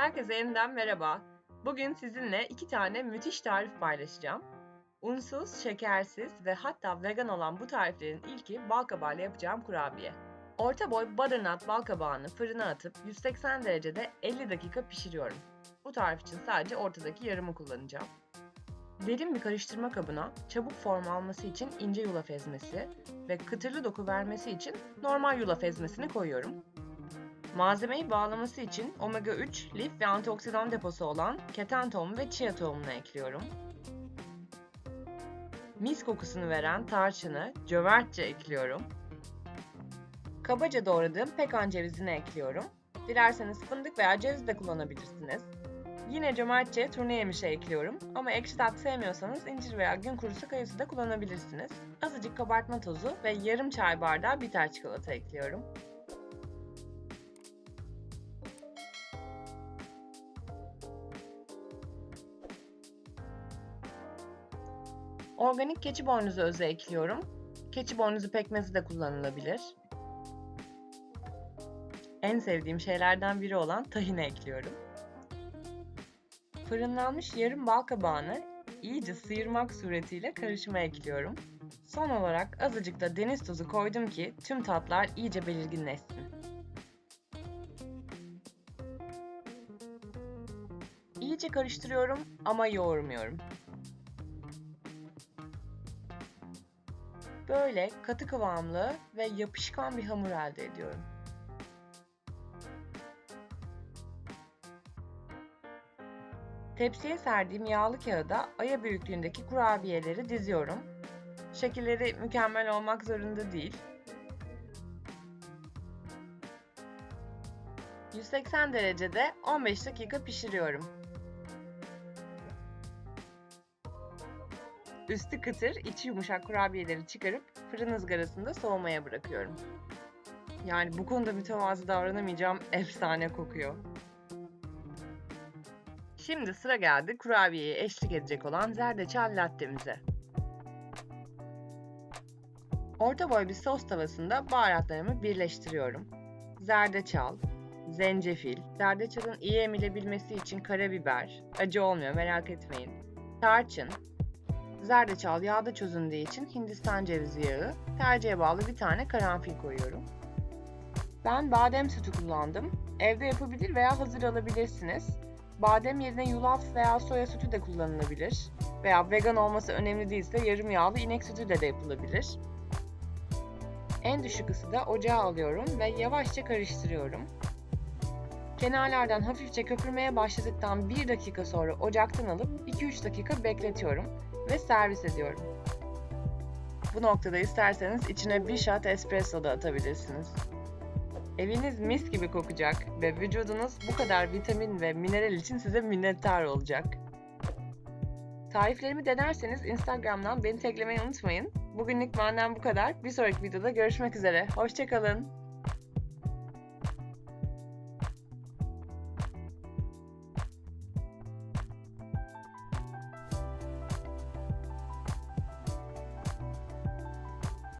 Herkese yeniden merhaba. Bugün sizinle iki tane müthiş tarif paylaşacağım. Unsuz, şekersiz ve hatta vegan olan bu tariflerin ilki bal kabağıyla yapacağım kurabiye. Orta boy butternut bal kabağını fırına atıp 180 derecede 50 dakika pişiriyorum. Bu tarif için sadece ortadaki yarımı kullanacağım. Derin bir karıştırma kabına çabuk form alması için ince yulaf ezmesi ve kıtırlı doku vermesi için normal yulaf ezmesini koyuyorum. Malzemeyi bağlaması için omega 3, lif ve antioksidan deposu olan keten tohumu ve chia tohumunu ekliyorum. Mis kokusunu veren tarçını cömertçe ekliyorum. Kabaca doğradığım pekan cevizini ekliyorum. Dilerseniz fındık veya ceviz de kullanabilirsiniz. Yine cömertçe turne yemişi ekliyorum ama ekşi tat sevmiyorsanız incir veya gün kurusu kayısı da kullanabilirsiniz. Azıcık kabartma tozu ve yarım çay bardağı bitter çikolata ekliyorum. Organik keçi boynuzu özü ekliyorum. Keçi boynuzu pekmezi de kullanılabilir. En sevdiğim şeylerden biri olan tahini ekliyorum. Fırınlanmış yarım bal kabağını iyice sıyırmak suretiyle karışıma ekliyorum. Son olarak azıcık da deniz tuzu koydum ki tüm tatlar iyice belirginleşsin. İyice karıştırıyorum ama yoğurmuyorum. Böyle katı kıvamlı ve yapışkan bir hamur elde ediyorum. Tepsiye serdiğim yağlı kağıda aya büyüklüğündeki kurabiyeleri diziyorum. Şekilleri mükemmel olmak zorunda değil. 180 derecede 15 dakika pişiriyorum. Üstü kıtır, içi yumuşak kurabiyeleri çıkarıp fırın ızgarasında soğumaya bırakıyorum. Yani bu konuda mütevazı davranamayacağım efsane kokuyor. Şimdi sıra geldi kurabiyeye eşlik edecek olan zerdeçal lattemize. Orta boy bir sos tavasında baharatlarımı birleştiriyorum. Zerdeçal, zencefil, zerdeçalın iyi emilebilmesi için karabiber, acı olmuyor merak etmeyin. Tarçın, Zerdeçal yağda çözündüğü için Hindistan cevizi yağı, tercihe bağlı bir tane karanfil koyuyorum. Ben badem sütü kullandım. Evde yapabilir veya hazır alabilirsiniz. Badem yerine yulaf veya soya sütü de kullanılabilir. Veya vegan olması önemli değilse yarım yağlı inek sütü de, de yapılabilir. En düşük ısıda ocağa alıyorum ve yavaşça karıştırıyorum. Kenarlardan hafifçe köpürmeye başladıktan 1 dakika sonra ocaktan alıp 2-3 dakika bekletiyorum ve servis ediyorum. Bu noktada isterseniz içine bir shot espresso da atabilirsiniz. Eviniz mis gibi kokacak ve vücudunuz bu kadar vitamin ve mineral için size minnettar olacak. Tariflerimi denerseniz Instagram'dan beni teklemeyi unutmayın. Bugünlük benden bu kadar. Bir sonraki videoda görüşmek üzere. Hoşçakalın.